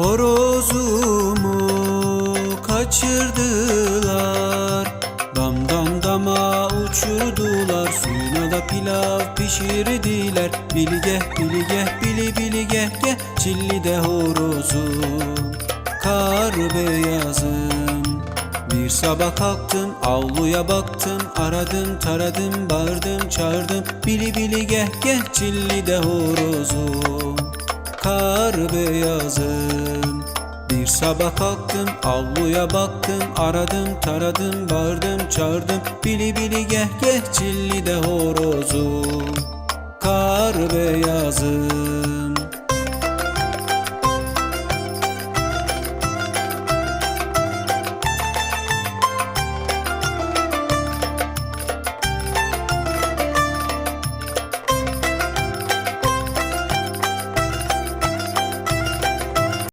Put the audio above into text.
Horozumu kaçırdılar. Dam dam dama uçurdular. Suyuna da pilav pişirdiler. Bilige bilige bili bilige geh Çilli de horozum. Kar beyazım. Bir sabah kalktım avluya baktım. Aradım taradım bağırdım çağırdım. Bili bili geh geh çilli de horozum Kar beyazım. Bir sabah kalktım avluya baktım Aradım taradım bağırdım çağırdım. Bili bili geh geh çilli de horozum. Kar beyazım